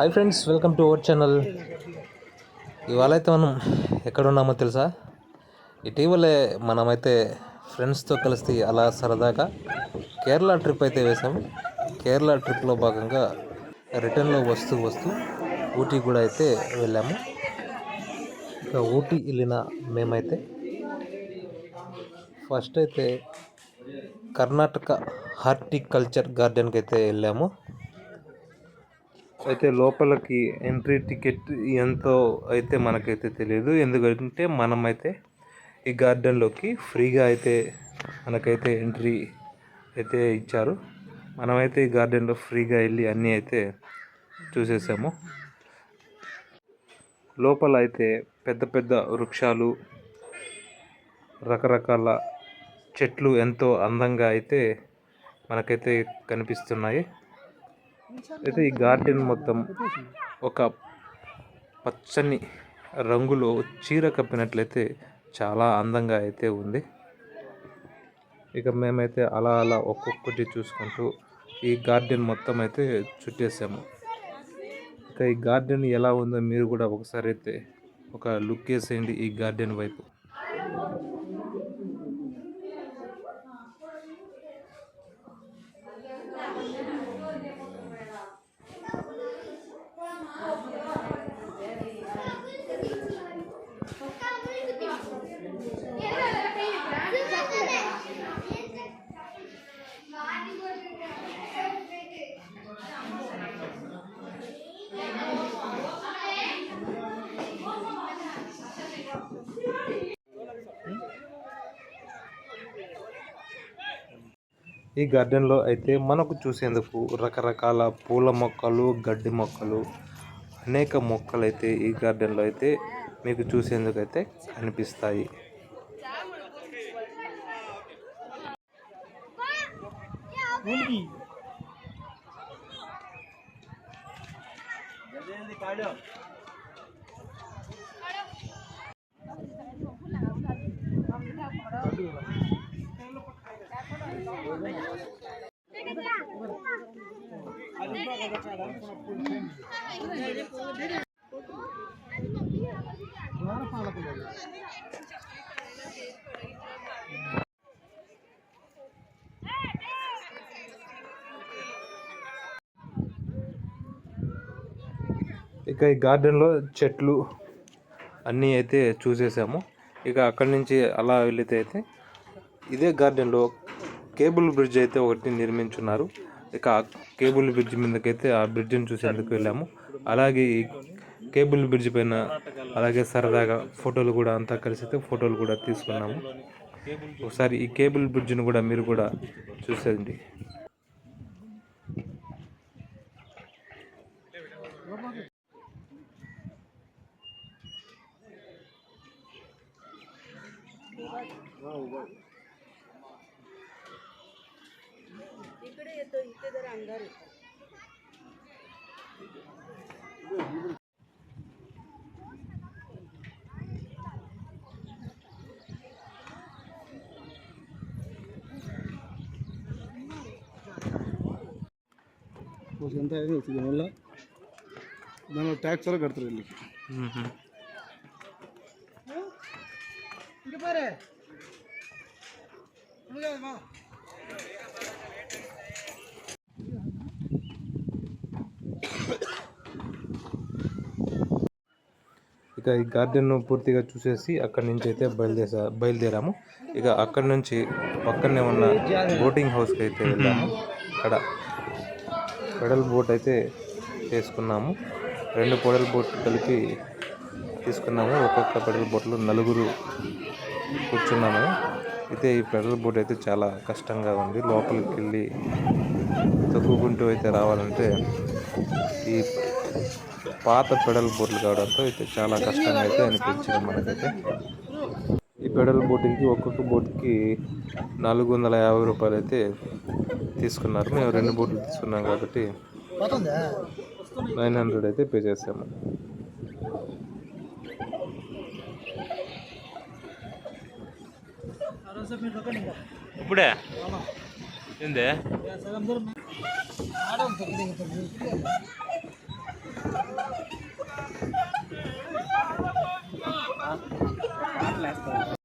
Hi friends welcome to our channel ఇవాళ అయితే మనం ఎక్కడ ఉన్నామో తెలుసా? ఇటీవలే మనమైతే ఫ్రెండ్స్తో కలిసి అలా సరదాగా కేరళ ట్రిప్ అయితే వేసాము కేరళ ట్రిప్లో భాగంగా రిటర్న్లో వస్తూ వస్తూ ఊటీ కూడా అయితే వెళ్ళాము. ఇక ఊటీ వెళ్ళిన మేమైతే ఫస్ట్ అయితే కర్ణాటక హార్టికల్చర్ గార్డెన్కి అయితే వెళ్ళాము. అయితే లోపలికి ఎంట్రీ టికెట్ ఎంతో అయితే మనకైతే తెలియదు. ఎందుకంటే మనమైతే ఈ గార్డెన్లోకి ఫ్రీగా అయితే మనకైతే ఎంట్రీ అయితే ఇచ్చారు. మనమైతే ఈ గార్డెన్లో ఫ్రీగా వెళ్ళి అన్నీ అయితే చూసేసాము. లోపల అయితే పెద్ద పెద్ద వృక్షాలు రకరకాల చెట్లు ఎంతో అందంగా అయితే మనకైతే కనిపిస్తున్నాయి. అయితే ఈ గార్డెన్ మొత్తం ఒక పచ్చని రంగులో చీర కప్పినట్లయితే చాలా అందంగా అయితే ఉంది. ఇక మేమైతే అలా అలా ఒక్కొక్కటి చూసుకుంటూ ఈ గార్డెన్ మొత్తం అయితే చుట్టేసాము. ఇక ఈ గార్డెన్ ఎలా ఉందో మీరు కూడా ఒకసారి అయితే ఒక లుక్ వేసేయండి ఈ గార్డెన్ వైపు. ఈ గార్డెన్లో అయితే మనకు చూసేందుకు రకరకాల పూల మొక్కలు గడ్డి మొక్కలు అనేక మొక్కలు అయితే ఈ గార్డెన్లో అయితే మీకు చూసేందుకు అయితే కనిపిస్తాయి ఇక ఈ గార్డెన్లో చెట్లు అన్నీ అయితే చూసేసాము. ఇక అక్కడి నుంచి అలా వెళితే అయితే ఇదే గార్డెన్లో కేబుల్ బ్రిడ్జ్ అయితే ఒకటి నిర్మించున్నారు. ఇక కేబుల్ బ్రిడ్జ్ మీదకైతే ఆ బ్రిడ్జ్ని చూసేందుకు వెళ్ళాము. అలాగే ఈ కేబుల్ బ్రిడ్జ్ పైన అలాగే సరదాగా ఫోటోలు కూడా అంతా కలిసితే ఫోటోలు కూడా తీసుకున్నాము. ఒకసారి ఈ కేబుల్ బ్రిడ్జ్ను కూడా మీరు కూడా చూసేయండి. ఇక్కడే ఎంత ಆಗಿದೆ ಇದನ್ನೆಲ್ಲ ನಾನು ಟ್ಯಾಕ್ಸ್ ಎಲ್ಲ ಕಟ್ತಾರೆ ಇಲ್ಲಿ ఇక ఈ గార్డెన్ను పూర్తిగా చూసేసి అక్కడి నుంచి అయితే బయలుదేసా బయలుదేరాము. ఇక అక్కడి నుంచి పక్కనే ఉన్న బోటింగ్ హౌస్కి అయితే వెళ్ళాము అక్కడ పెడల్ బోట్ అయితే చేసుకున్నాము రెండు పెడల్ బోట్ కలిపి తీసుకున్నాము. ఒక్కొక్క పెడల్ బోట్లో నలుగురు కూర్చున్నాము. అయితే ఈ పెడల్ బోట్ అయితే చాలా కష్టంగా ఉంది. లోపలికి వెళ్ళి తొక్కుకుంటూ అయితే రావాలంటే ఈ పాత పెడల్ బోట్లు కావడంతో అయితే చాలా కష్టంగా అయితే అనిపించింది మనకైతే. పెడల్ బోటింగ్కి ఒక్కొక్క బోట్కి నాలుగు వందల యాభై రూపాయలు అయితే తీసుకున్నారు. మేము రెండు బోట్లు తీసుకున్నాం కాబట్టి నైన్ హండ్రెడ్ అయితే పే చేసాము. ఇప్పుడే? ఏందే?